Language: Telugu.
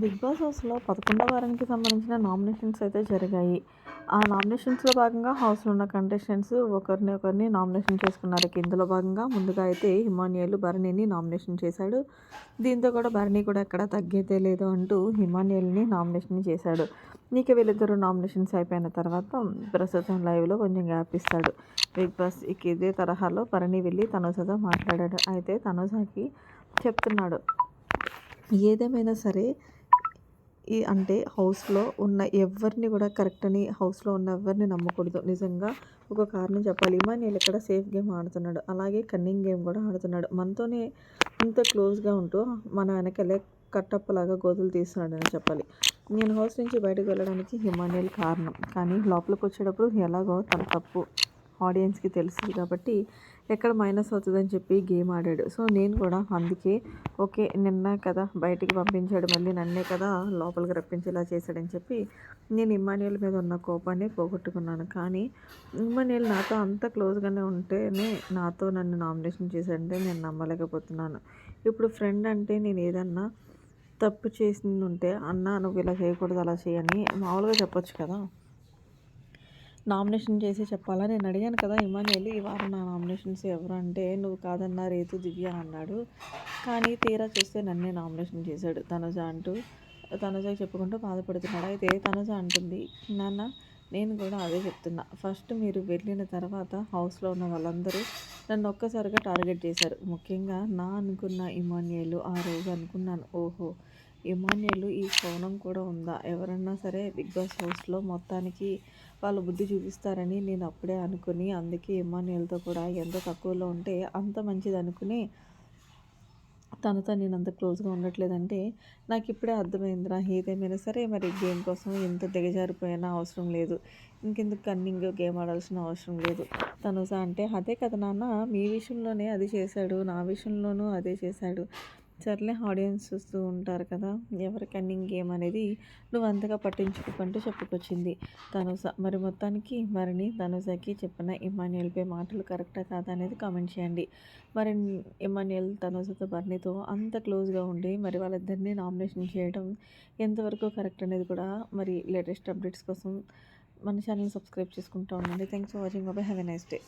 బిగ్ బాస్ హౌస్లో పదకొండవ వారానికి సంబంధించిన నామినేషన్స్ అయితే జరిగాయి. ఆ నామినేషన్స్లో భాగంగా హౌస్లో ఉన్న కంటెస్టెంట్స్ ఒకరిని ఒకరిని నామినేషన్ చేసుకున్నారు. ఇందులో భాగంగా ముందుగా అయితే హిమాన్యుయల్ భరణిని నామినేషన్ చేశాడు. దీంతో కూడా భరణి కూడా ఎక్కడ తగ్గేదే లేదు అంటూ హిమానియల్ని నామినేషన్ చేశాడు. నీకు వీళ్ళిద్దరు నామినేషన్స్ అయిపోయిన తర్వాత ప్రస్తుతం లైవ్లో కొంచెం గ్యాప్ ఇస్తాడు. బిగ్ బాస్ ఇక ఇదే తరహాలో భరణి వెళ్ళి తనుజతో మాట్లాడాడు. అయితే తనుజకి చెప్తున్నాడు ఏదేమైనా సరే ఈ అంటే హౌస్లో ఉన్న ఎవరిని కూడా కరెక్ట్ అని హౌస్లో ఉన్న ఎవరిని నమ్మకూడదు. నిజంగా ఒక కారణం చెప్పాలి. ఇమానియల్ ఇక్కడ సేఫ్ గేమ్ ఆడుతున్నాడు? అలాగే కన్నింగ్ గేమ్ కూడా ఆడుతున్నాడు. మనతోనే ఇంత క్లోజ్గా ఉంటూ మన వెనకలే కట్టప్పలాగా గోతులు తీస్తున్నాడని చెప్పాలి. నేను హౌస్ నుంచి బయటకు వెళ్ళడానికి హిమానియల్ కారణం. కానీ లోపలికి వచ్చేటప్పుడు ఎలాగో తన తప్పు ఆడియన్స్కి తెలుస్తుంది కాబట్టి ఎక్కడ మైనస్ అవుతుందని చెప్పి గేమ్ ఆడాడు. సో నేను కూడా అందుకే ఓకే నిన్న కదా బయటికి పంపించాడు మళ్ళీ నన్నే కదా లోపలికి రప్పించేలా చేశాడని చెప్పి నేను ఇమ్మానియల్ మీద ఉన్న కోపాన్ని పోగొట్టుకున్నాను. కానీ ఇమ్మానియల్ నాతో అంత క్లోజ్గానే ఉంటేనే నాతో నన్ను నామినేషన్ చేశాడంటే నేను నమ్మలేకపోతున్నాను. ఇప్పుడు ఫ్రెండ్ అంటే నేను ఏదన్నా తప్పు చేసింది ఉంటే అన్న నువ్వు ఇలా చేయకూడదు అలా చేయని మామూలుగా చెప్పొచ్చు కదా. నామినేషన్ చేసి చెప్పాలా? నేను అడిగాను కదా ఇమానుయల్ ఈ వారం నా నామినేషన్స్ ఎవరు అంటే నువ్వు కాదన్నా రేతు దివ్య అన్నాడు. కానీ తీరా చూస్తే నన్నే నామినేషన్ చేశాడు తనుజ అంటూ. తనుజ చెప్పుకుంటూ బాధపడుతున్నాడు. అయితే తనుజ అంటుంది నాన్న నేను కూడా అదే చెప్తున్నా. ఫస్ట్ మీరు వెళ్ళిన తర్వాత హౌస్లో ఉన్న వాళ్ళందరూ నన్ను ఒక్కసారిగా టార్గెట్ చేశారు. ముఖ్యంగా నా అనుకున్న ఇమాన్యుయల్ ఆ రోజు అనుకున్నాను. ఓహో ఇమాన్యుయల్ ఈ కోణం కూడా ఉందా? ఎవరన్నా సరే బిగ్ బాస్ హౌస్లో మొత్తానికి వాళ్ళు బుద్ధి చూపిస్తారని నేను అప్పుడే అనుకుని అందుకే ఇమాన్యుయల్తో కూడా ఎంత తక్కువలో ఉంటే అంత మంచిది అనుకుని తనతో నేను అంత క్లోజ్గా ఉండట్లేదంటే నాకు ఇప్పుడే అర్థమైందిరా. ఏదేమైనా సరే మరి గేమ్ కోసం ఎంత దిగజారిపోయినా అవసరం లేదు. ఇంకెందుకు కన్నింగ్ గేమ్ ఆడాల్సిన అవసరం లేదు. తనుసా అంటే అదే కదా నాన్న మీ విషయంలోనే అది చేశాడు నా విషయంలోనూ అదే చేశాడు. సర్లే ఆడియన్స్ చూస్తూ ఉంటారు కదా ఎవరి కన్నింగ్ గేమ్ అనేది నువ్వు అంతగా పట్టించుకోకుంటూ చెప్పుకొచ్చింది తనుస. మరి మొత్తానికి మరిని తనుజకి చెప్పిన ఇమాన్యుయల్పై మాటలు కరెక్టా కాదా అనేది కామెంట్ చేయండి. మరి ఇమాన్యుయల్ తనుసతో బర్నీతో అంత క్లోజ్గా ఉండి మరి వాళ్ళిద్దరినీ నామినేషన్ చేయడం ఎంతవరకు కరెక్ట్ అనేది కూడా మరి లేటెస్ట్ అప్డేట్స్ కోసం మన ఛానల్ సబ్స్క్రైబ్ చేసుకుంటూ ఉండండి. Thanks for watching. బాబాయ్ హ్యావ్ ఎ నైస్ డే.